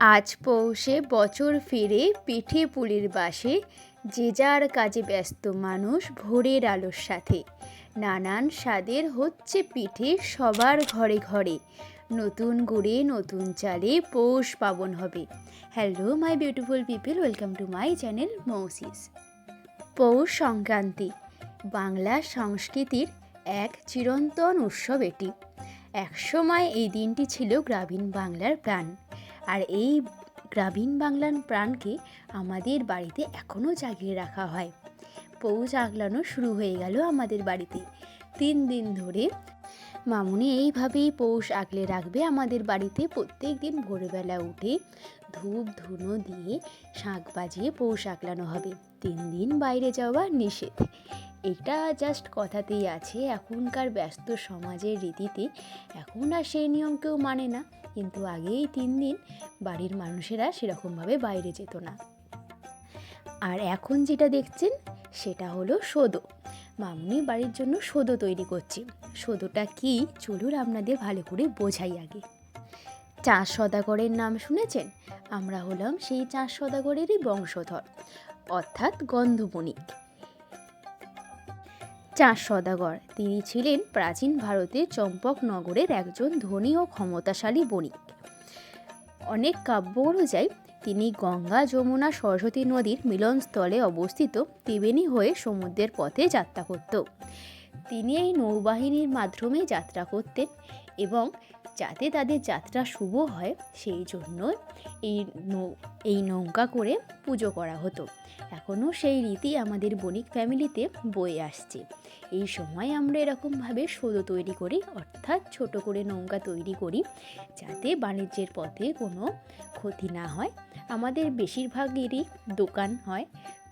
আজ পৌষে বছর ফিরে পিঠে পুলির বাসে যে যার কাজে ব্যস্ত মানুষ ভোরের আলোর সাথে। নানান স্বাদের হচ্ছে পিঠে সবার ঘরে ঘরে। নতুন গুড়ে নতুন চালে পৌষ পাবন হবে। Hello my beautiful people welcome to my channel মৌসিস Poush Sankranti, Bangla সংস্কৃতির এক চিরন্তন উৎসব এটি। একসময় এই দিনটি ছিল গ্রামীণ বাংলার প্রাণ। আর এই গ্রামীণ বাংলার প্রাণকে আমাদের বাড়িতে এখনও জাগিয়ে রাখা হয়। পৌষ আগলানো শুরু হয়ে গেল আমাদের বাড়িতে। তিন দিন ধরে মামুনি এইভাবেই পৌষ আগলে রাখবে আমাদের বাড়িতে। প্রত্যেক দিন ভোরবেলা উঠে ধূপ ধুনো দিয়ে শাঁখ বাজিয়ে পৌষ আগলানো হবে। তিন দিন বাইরে যাওয়া নিষেধ। এটা জাস্ট কথাতেই আছে। এখনকার ব্যস্ত সমাজের রীতিতে এখন আর সেই নিয়ম কেউ মানে না। কিন্তু আগেই তিন দিন বাড়ির মানুষেরা সেরকমভাবে বাইরে যেত না। আর এখন যেটা দেখছেন, সেটা হলো সদো। মামুনি বাড়ির জন্য সোদো তৈরি করছে। সোদোটা কি? চলুন আপনাদের ভালো করে বোঝাই আগে। চাষ সদাগরের নাম শুনেছেন? আমরা হলাম সেই চাষ সদাগরেরই বংশধর, অর্থাৎ গন্ধবণিক চাষ সদাগর। তিনি ছিলেন প্রাচীন ভারতের চম্পকনগরের একজন ধনী ও ক্ষমতাশালী বণিক। অনেক কাব্য অনুযায়ী, তিনি গঙ্গা, যমুনা, সরস্বতী নদীর মিলনস্থলে অবস্থিত ত্রিবেণী হয়ে সমুদ্রের পথে যাত্রা করত। তিনি এই নৌবাহিনীর মাধ্যমে যাত্রা করতেন এবং যাতে তাদের যাত্রা শুভ হয়, সেই জন্য এই নৌ, এই নৌকা করে পুজো করা হতো। এখনও সেই রীতি আমাদের বণিক ফ্যামিলিতে বয়ে আসছে। এই সময় আমরা এরকমভাবে সোদো তৈরি করি, অর্থাৎ ছোট করে নৌকা তৈরি করি, যাতে বাণিজ্যের পথে কোনো ক্ষতি না হয়। আমাদের বেশিরভাগেরই দোকান হয়,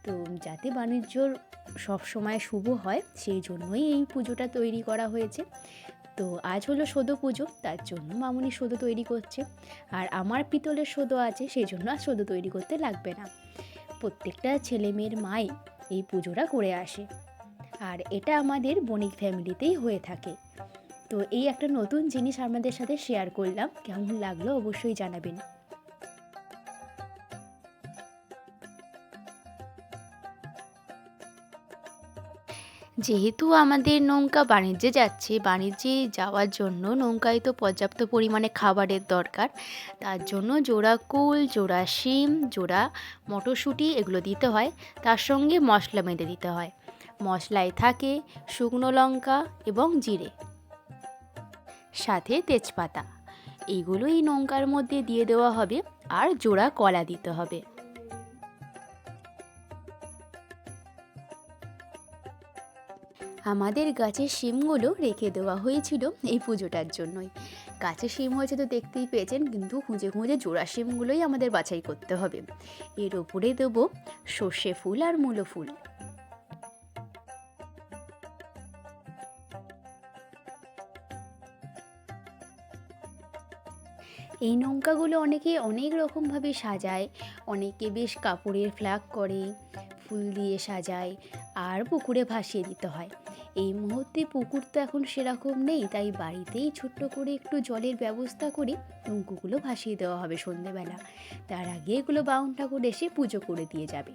তো যাতে বাণিজ্যর সবসময় শুভ হয়, সেই জন্যই এই পুজোটা তৈরি করা হয়েছে। তো আজ হলো সোদো পুজো, তার জন্য মামুনি সোদো তৈরি করছে। আর আমার পিতলের সোদো আছে, সেই জন্য আর সোদো তৈরি করতে লাগবে না। প্রত্যেকটা ছেলে মেয়ের এই পুজোটা করে আসে। আর এটা আমাদের বণিক ফ্যামিলিতেই হয়ে থাকে। তো এই একটা নতুন জিনিস আপনাদের সাথে শেয়ার করলাম। কেমন লাগল অবশ্যই জানাবেন। যেহেতু আমাদের নৌকা বাণিজ্যে যাচ্ছে, বাণিজ্যে যাওয়ার জন্য নৌকায় তো পর্যাপ্ত পরিমাণে খাবারের দরকার। তার জন্য জোড়া কুল, জোড়া শিম, জোড়া মটরশুঁটি এগুলো দিতে হয়। তার সঙ্গে মশলা বেঁধে দিতে হয়। মশলায় থাকে, শুকনো লঙ্কা এবং জিরে। সাথে তেজপাতা। এইগুলো এই নৌকার মধ্যে দিয়ে দেওয়া হবে আর জোড়া কলা দিতে হবে। আমাদের গাছের শিমগুলো রেখে দেওয়া হয়েছিল এই পুজোটার জন্যই। গাছের শিম হয়েছে তো দেখতেই পেয়েছেন, কিন্তু খুঁজে খুঁজে জোড়া শিমগুলোই আমাদের বাছাই করতে হবে। এর ওপরে দেবো সর্ষে ফুল আর মূলো ফুল। এই নৌকাগুলো অনেকে অনেক রকমভাবে সাজায়। অনেকে বেশ কাপড়ের ফ্ল্যাগ করে, ফুল দিয়ে সাজায় আর পুকুরে ভাসিয়ে দিতে হয়। এই মুহূর্তে পুকুর তো এখন সেরকম নেই, তাই বাড়িতেই ছোট্ট করে একটু জলের ব্যবস্থা করে নৌকোগুলো ভাসিয়ে দেওয়া হবে সন্ধেবেলা। তার আগে এগুলো বাউন ঠাকুর এসে পুজো করে দিয়ে যাবে।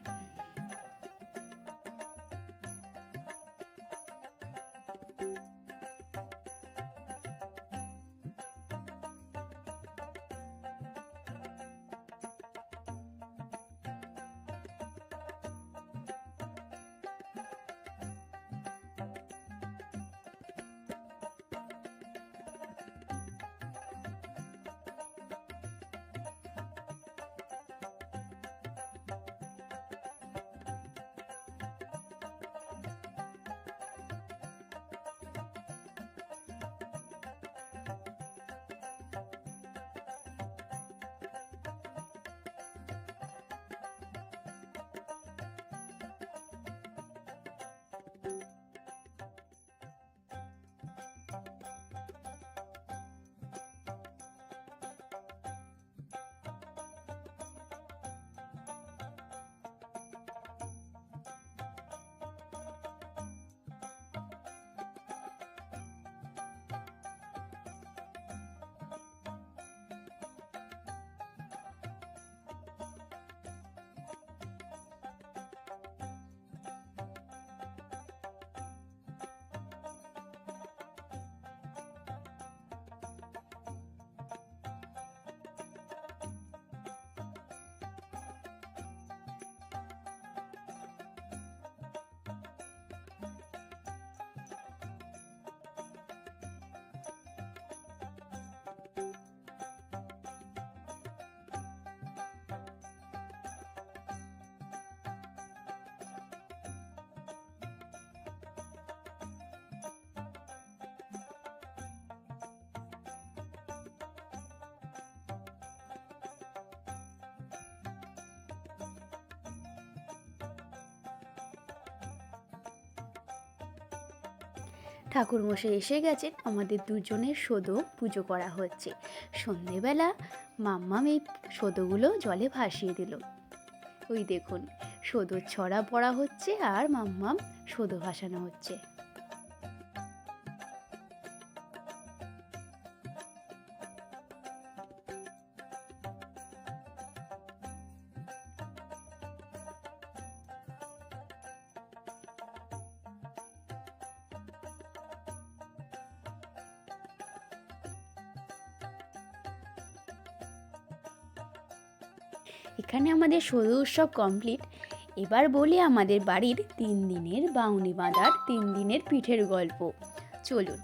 ঠাকুরমশাই এসে গেছেন, আমাদের দুজনের সোদো পুজো করা হচ্ছে। সন্ধেবেলা মাম্মাম এই সোদোগুলো জলে ভাসিয়ে দিল। ওই দেখুন সোদোর ছড়া পড়া হচ্ছে আর মাম্মাম সোদো ভাসানো হচ্ছে। এখানে আমাদের সরু উৎসব কমপ্লিট এবার বলি আমাদের বাড়ির তিন দিনের বাউনি বাঁধার তিন দিনের পিঠের গল্প। চলুন।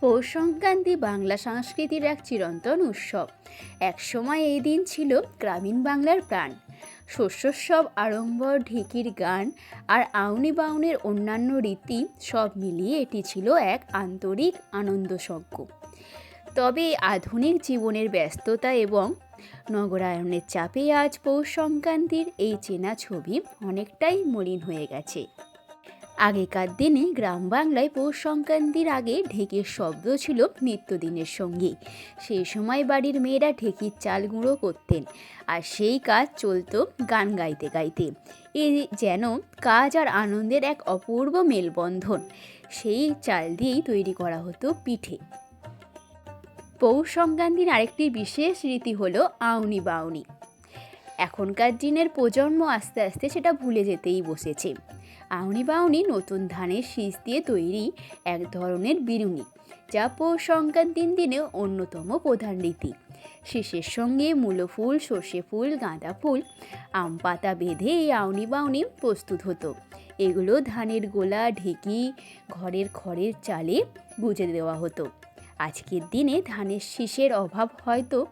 পৌষ সংক্রান্তি বাংলা সংস্কৃতির এক চিরন্তন উৎসব। একসময় এই দিন ছিল গ্রামীণ বাংলার প্রাণ। শস্যোৎসব, আড়ম্বর, ঢেকির গান আর আউনি বাউনের অন্যান্য রীতি সব মিলিয়ে এটি ছিল এক আন্তরিক আনন্দসজ্ঞ। তবে আধুনিক জীবনের ব্যস্ততা এবং নগরায়নের চাপে আজ পৌষ সংক্রান্তির এই চেনা ছবি অনেকটাই মলিন হয়ে গেছে। আগেকার দিনে গ্রাম বাংলায় পৌষ সংক্রান্তির আগে ঢেকির শব্দ ছিল নিত্যদিনের সঙ্গী। সেই সময় বাড়ির মেয়েরা ঢেকির চাল গুঁড়ো করতেন আর সেই কাজ চলতো গান গাইতে গাইতে। এ যেন কাজ আর আনন্দের এক অপূর্ব মেলবন্ধন। সেই চাল দিয়েই তৈরি করা হতো পিঠে। পৌষ সংক্রান্তির আরেকটি বিশেষ রীতি হলো আউনি বাউনি। এখনকার দিনের প্রজন্ম আস্তে আস্তে সেটা ভুলে যেতেই বসেছে। আউনি বাউনি নতুন ধানের শীষ দিয়ে তৈরি এক ধরনের বিরুনি যা পৌষ সংক্রান্তির দিনে অন্যতম প্রধান রীতি। শীষের সঙ্গে মূলো ফুল সর্ষে ফুল, গাঁদা ফুল, আম পাতা বেঁধে এই আউনি বাউনি প্রস্তুত হতো। এগুলো ধানের গোলা, ঢেকি, ঘরের খড়ের চালে গুজে দেওয়া হতো। আজকের দিনে ধানের শীষের অভাব হয়তো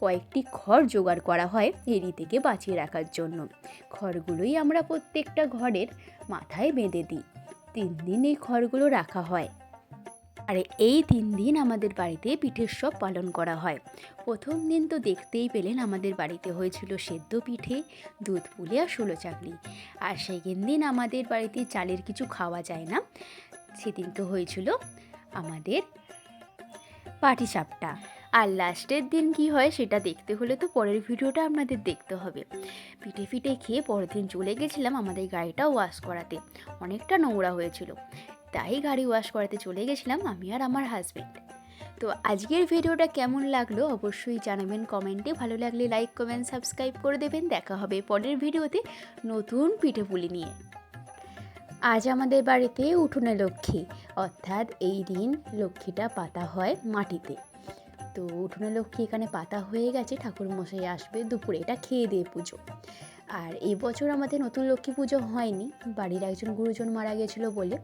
কয়েকটি খড় জোগাড় করা হয় এই থেকে বাঁচিয়ে রাখার জন্য। খড়গুলোই আমরা প্রত্যেকটা ঘরের মাথায় বেঁধে দিই। তিন দিন এই খড়গুলো রাখা হয়। আর এই তিন দিন আমাদের বাড়িতে পিঠের সব পালন করা হয়। প্রথম দিন তো দেখতেই পেলেন আমাদের বাড়িতে হয়েছিল সেদ্ধ পিঠে, দুধ পুলি আর ষোলো চাকলি। আর সেকেন্ড দিন আমাদের বাড়িতে চালের কিছু খাওয়া যায় না। সেদিন তো হয়েছিল আমাদের পাটিসাপটা। আর লাস্টের দিন কি হয় সেটা দেখতে হলে তো পরের ভিডিওটা আপনাদের দেখতে হবে। পিঠে ফিটে খেয়ে পরের দিন চলে গেছিলাম আমাদের গাড়িটা ওয়াশ করাতে। অনেকটা নোংরা হয়েছিল। তাই গাড়ি ওয়াশ করাতে চলে গেছিলাম আমি আর আমার হাজব্যান্ড তো আজকের ভিডিওটা কেমন লাগল অবশ্যই জানাবেন কমেন্টে। ভালো লাগলে লাইক কমেন্ট সাবস্ক্রাইব করে দেবেন। দেখা হবে পরের ভিডিওতে নতুন পিঠে পুলি নিয়ে। আজ আমাদের বাড়িতে উঠোনে লক্ষ্মী। অর্থাৎ এই দিন লক্ষ্মীটা পাতা হয় মাটিতে। তো উঠোনে লক্ষ্মী এখানে পাতা হয়ে গেছে ঠাকুর মশাই আসবে, দুপুরে এটা খেয়ে দিয়ে পুজো। আর এই বছর আমাদের নতুন লক্ষ্মী পুজো হয়নি, বাড়ির একজন গুরুজন মারা গেছিল বলে।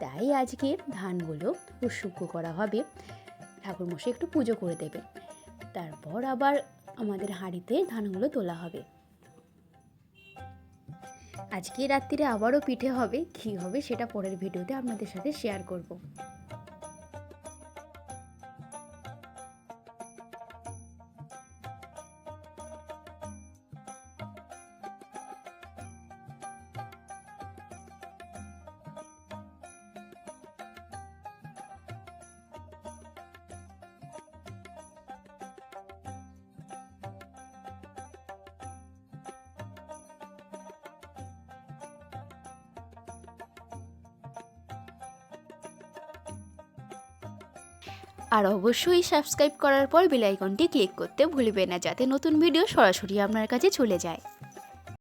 তাই আজকে ধানগুলো উৎসুগ্য করা হবে। ঠাকুর মশাই একটু পুজো করে দেবে তারপর আবার আমাদের হাঁড়িতে ধানগুলো তোলা হবে। আজকে রাত্রিরে আবারও পিঠে হবে কী হবে সেটা পরের ভিডিওতে আপনাদের সাথে শেয়ার করব। আর অবশ্যই সাবস্ক্রাইব করার পর বেল আইকনটি ক্লিক করতে ভুলবে না যাতে নতুন ভিডিও সরাসরি আপনার কাছে চলে যায়।